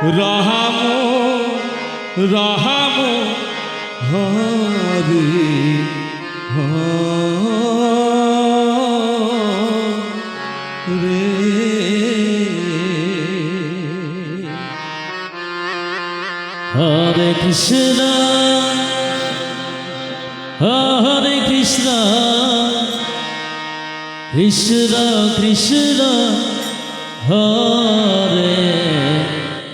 রাম রাম হরে রে হরে কৃষ্ণ হরে কৃষ্ণ কৃষ্ণ কৃষ্ণ হরে